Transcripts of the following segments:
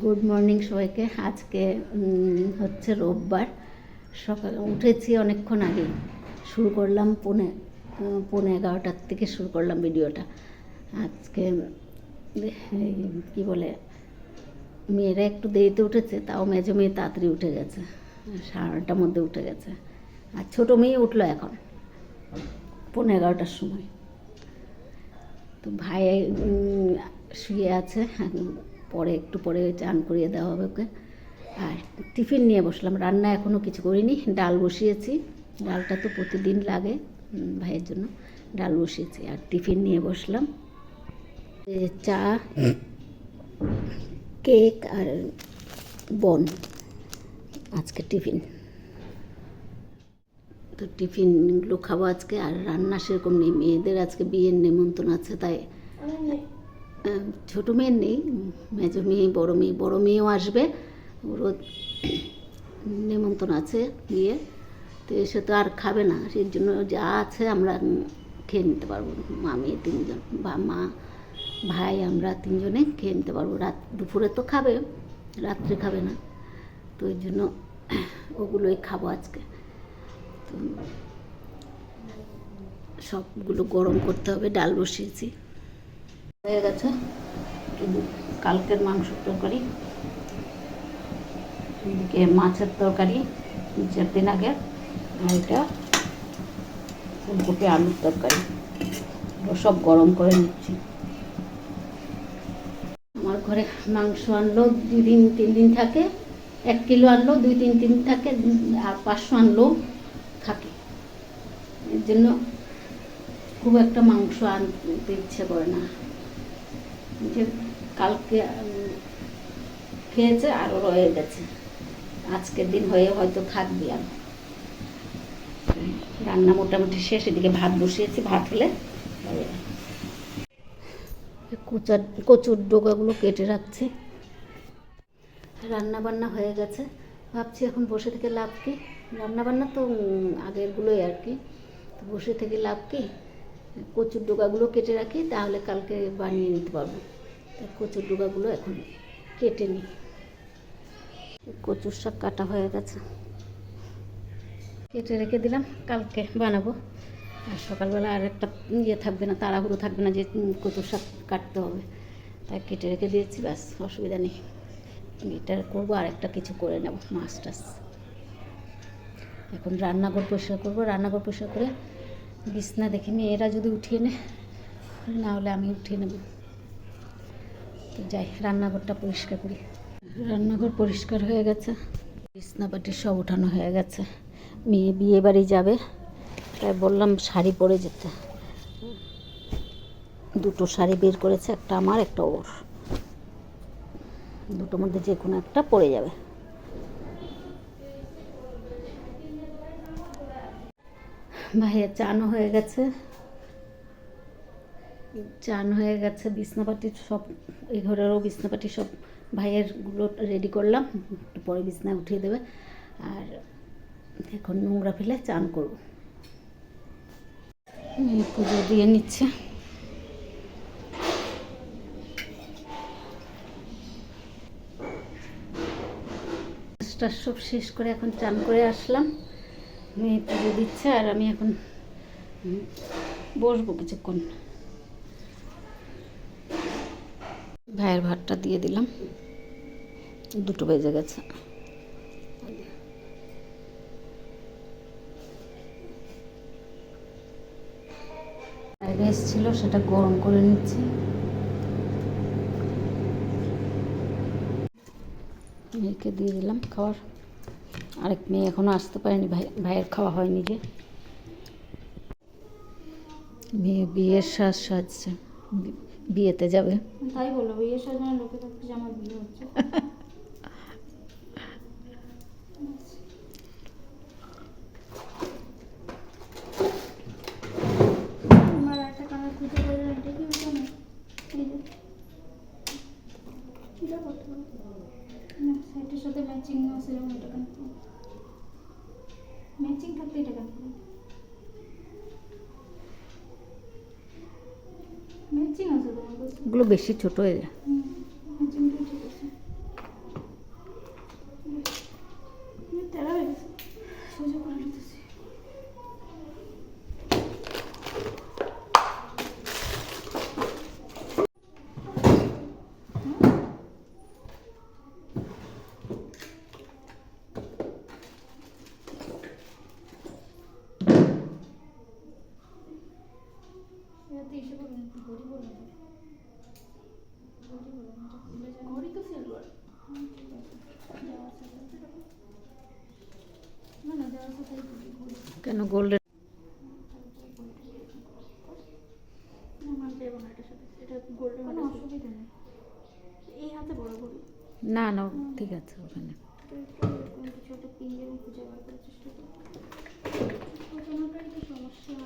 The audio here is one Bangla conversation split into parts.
গুড মর্নিং সবাইকে। আজকে হচ্ছে রোববার। সকালে, উঠেছি অনেকক্ষণ আগে শুরু করলাম পৌনে পৌনে এগারোটার থেকে শুরু করলাম ভিডিওটা। আজকে কি বলে, মেয়েরা একটু দেরিতে উঠেছে, তাও মেজো মেয়ে তাড়াতাড়ি উঠে গেছে। সাড়ে মধ্যে উঠে গেছে। আর ছোটো মেয়ে উঠল এখন, পৌনে এগারোটার সময়। তো ভাই শুয়ে আছে। পরে একটু পরে চান করিয়ে দেওয়া হবে ওকে। আর টিফিন নিয়ে বসলাম, রান্না এখনও কিছু করিনি, ডাল বসিয়েছি। ডালটা তো প্রতিদিন লাগে ভাইয়ের জন্য। ডাল বসিয়েছি আর টিফিন নিয়ে বসলাম। চা, কেক আর বন, আজকে টিফিন। তো টিফিনগুলো খাব আজকে, আর রান্না সেরকম নেই, মেয়েদের আজকে বিয়ের নেমন্তন্ন আছে, তাই ছোটো মেয়ের নেই, মেজো মেয়ে, বড়ো মেয়ে, বড়ো মেয়েও আসবে। ওরও নেমন্তন্ন আছে বিয়ে তো এসে তো আর খাবে না, সেই জন্য যা আছে আমরা খেয়ে নিতে পারব। মা মেয়ে তিনজন, বা মা, ভাই, আমরা তিনজনে খেয়ে নিতে পারব। রাত, দুপুরে তো খাবে, রাত্রে খাবে না। তো ওই জন্য ওগুলোই খাব আজকে। তো সবগুলো গরম করতে হবে, ডাল বসিয়েছি। হয়ে গেছে। কালকের মাংসের তরকারি, এদিকে মাছের তরকারি চার দিন আগে, আর এটা ফুলকপি আলুর তরকারি। সব গরম করে নিচ্ছি। আমার ঘরে মাংস আনলো, দুই দিন, তিন দিন থাকে, এক কিলো আনলো, দুই তিন দিন থাকে, আর পাঁচশো আনলো থাকে। এর জন্য খুব একটা মাংস আনতে ইচ্ছে করে না। যে কালকে খেয়েছে আরও রয়ে গেছে। আজকের দিন হয়ে হয়তো থাকবে আর। রান্না মোটামুটি শেষ এদিকে ভাত বসিয়েছি ভাত হলে। কুচার কচুর ডোকাগুলো কেটে রাখছি। রান্না বান্না হয়ে গেছে। ভাবছি এখন বসে থেকে লাভ কি? রান্না বান্না তো আগেরগুলোই আর কি। তো বসে থেকে লাভ কি? কচুর ডোকাগুলো কেটে রাখি, তাহলে কালকে বানিয়ে নিতে পারব। তাই কচুর ডোকাগুলো এখন কেটে নিই। কচুর শাক কাটা হয়ে গেছে। কেটে রেখে দিলাম, কালকে বানাবো। আর সকালবেলা আর একটা ইয়ে থাকবে না, তাড়াহুড়ো থাকবে না যে কচুর শাক কাটতে হবে। তাই কেটে রেখে দিয়েছি, ব্যাস, অসুবিধা নেই। এটা করব, আর একটা কিছু করে নেব, মাছ টাছ। এখন রান্নাঘর পরিষ্কার করব। রান্নাঘর পরিষ্কার করে বিছনা দেখে মেয়েরা যদি উঠিয়ে নেয়, না হলে আমি উঠিয়ে নেব। তো যাই, রান্নাঘরটা পরিষ্কার করি। রান্নাঘর পরিষ্কার হয়ে গেছে। বিছনা বিছনাপাটি সব উঠানো হয়ে গেছে। মেয়ে বিয়ে বাড়ি যাবে, তাই বললাম শাড়ি পরে যেতে। দুটো শাড়ি বের করেছে, একটা আমার, একটা ওর। দুটোর মধ্যে যে কোনো একটা পরে যাবে। ভাইয়ের চানও হয়ে গেছে। চান হয়ে গেছে, বিছনাপাটি সব, এই ঘরেরও বিছনাপাটি সব ভাইয়েরগুলো রেডি করলাম, একটু পরে বিছনায় উঠিয়ে দেবে। আর এখন নোংরা ফেলে চান করব। পুজো দিয়ে নিচ্ছে। সব শেষ করে এখন চান করে আসলাম। মেয়ে পুজো দিচ্ছে আর আমি এখন বসবো কিছুক্ষণ। ভাইয়ের ভাতটা দিয়ে দিলাম। দুটো বেজে গেছে। রাইস ছিল সেটা গরম করে নিচ্ছি। মেয়েকে দিয়ে দিলাম খাবার। আরেক মেয়ে এখনও আসতে পারেনি ভাই ভাইয়ের খাওয়া হয়নি যে। মেয়ে বিয়ের সাজ সাজছে বিয়েতে যাবে। তাই বলো বিয়ের সাজানো লোকে থাকতে যে আমার বিয়ে হচ্ছে। আমার একটা শার্টের সাথে ম্যাচিং না সেরকম এটা কেন? ম্যাচিং থাকতে এটা কেন? ম্যাচিং আছে তোমার এগুলো বেশি ছোট হয়ে যায় হুম ম্যাচিংটা ঠিক আছে গোল্ডেন গোল্ডেন কোনো অসুবিধা নেই। এই হাতে না না ঠিক আছে ওখানে। তো একটু এরকম কিছু একটা পিন এবং খুঁজে বার করার চেষ্টা করি ওজনটাই তো সমস্যা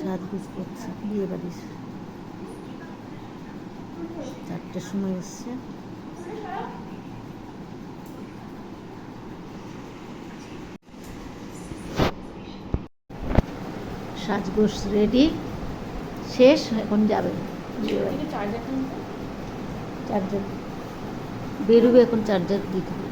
সাজগুজ করছে বিয়ে বাড়ির চারটের সময় এসছে। সাজগোজ রেডি শেষ এখন যাবে। চার্জার বেরোবে এখন চার্জার দিতে হবে।